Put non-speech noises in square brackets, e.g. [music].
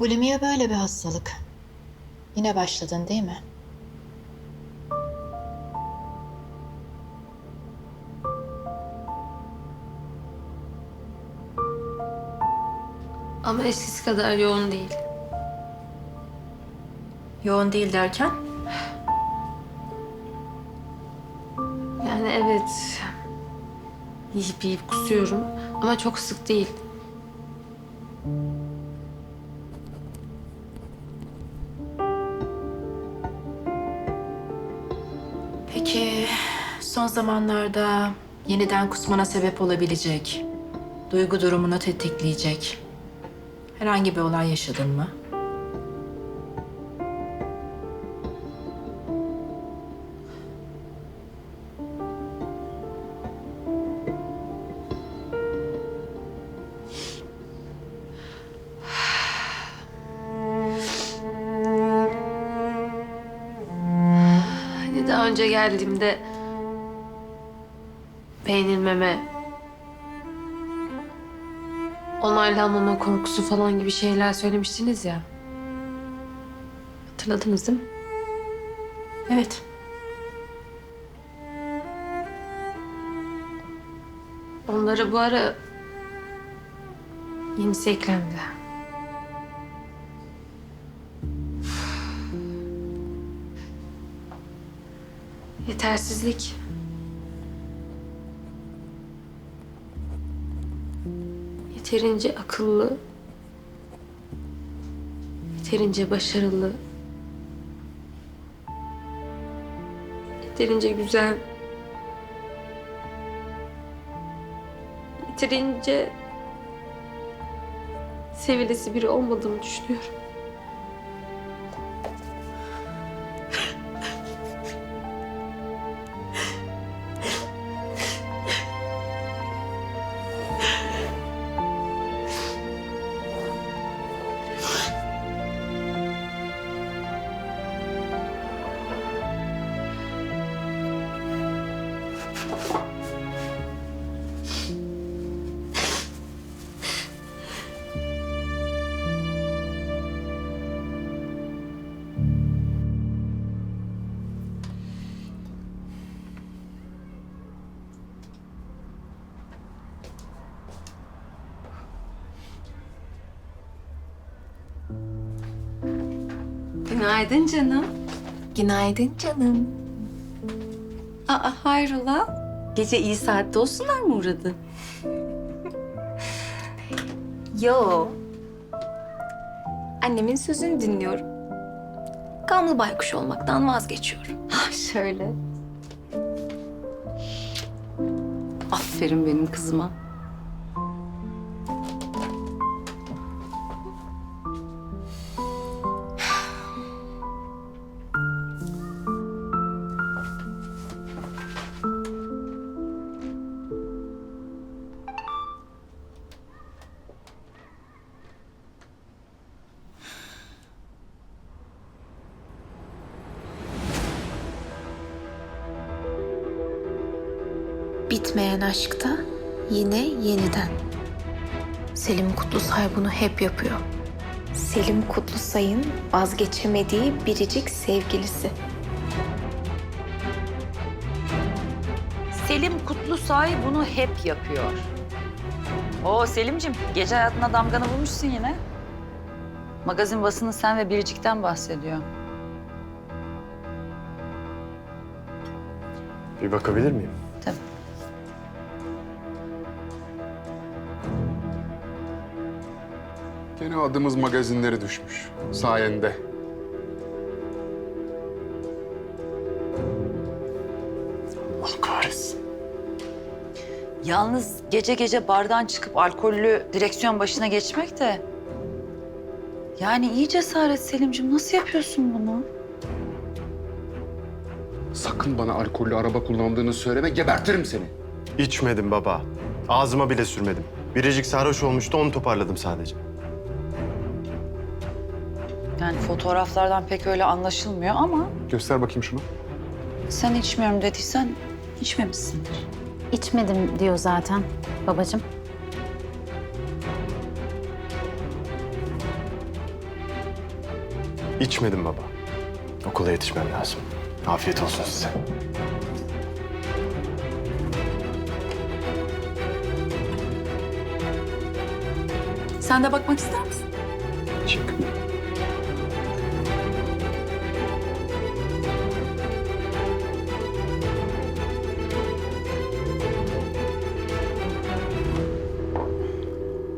Bulimiye böyle bir hastalık. Yine başladın değil mi? Ama eskisi kadar yoğun değil. Yoğun değil derken? Yani evet. Yiyip yiyip kusuyorum ama çok sık değil. Peki son zamanlarda yeniden kusmana sebep olabilecek, duygu durumunu tetikleyecek herhangi bir olay yaşadın mı? Önce geldiğimde beğenilmeme, onaylanmama korkusu falan gibi şeyler söylemiştiniz ya. Hatırladınız değil mi? Evet. Onlara bu ara yenisi eklendi. Yetersizlik. Yeterince akıllı. Yeterince başarılı. Yeterince güzel. yeterince sevilesi biri olmadığımı düşünüyorum. Günaydın canım. Günaydın canım. Aa hayrola? Gece iyi saatte olsunlar mı uğradı? [laughs] Yo. Annemin sözünü dinliyorum. Gamlı baykuş olmaktan vazgeçiyorum. Ah şöyle. Aferin benim kızıma. Bitmeyen aşkta yine yeniden. Selim Kutlusay bunu hep yapıyor. Selim Kutlusay'ın vazgeçemediği biricik sevgilisi. Selim Kutlusay bunu hep yapıyor. Oo Selim'cim, gece hayatına damganı vurmuşsun yine. Magazin basını sen ve Biricik'ten bahsediyor. Bir bakabilir miyim? Gene adımız magazinlere düşmüş. Sayende. Allah kahretsin. Yalnız gece gece bardan çıkıp alkollü direksiyon başına geçmek de... Yani iyi cesaret Selim'cim. Nasıl yapıyorsun bunu? Sakın bana alkollü araba kullandığını söyleme, gebertirim seni. İçmedim baba. Ağzıma bile sürmedim. Biricik sarhoş olmuştu, onu toparladım sadece. Yani fotoğraflardan pek öyle anlaşılmıyor ama... Göster bakayım şunu. Sen içmiyorum dediysen içmemişsindir. İçmedim diyor zaten babacığım. İçmedim baba. Okula yetişmem lazım. Afiyet olsun size. Sen de bakmak ister misin? Çık.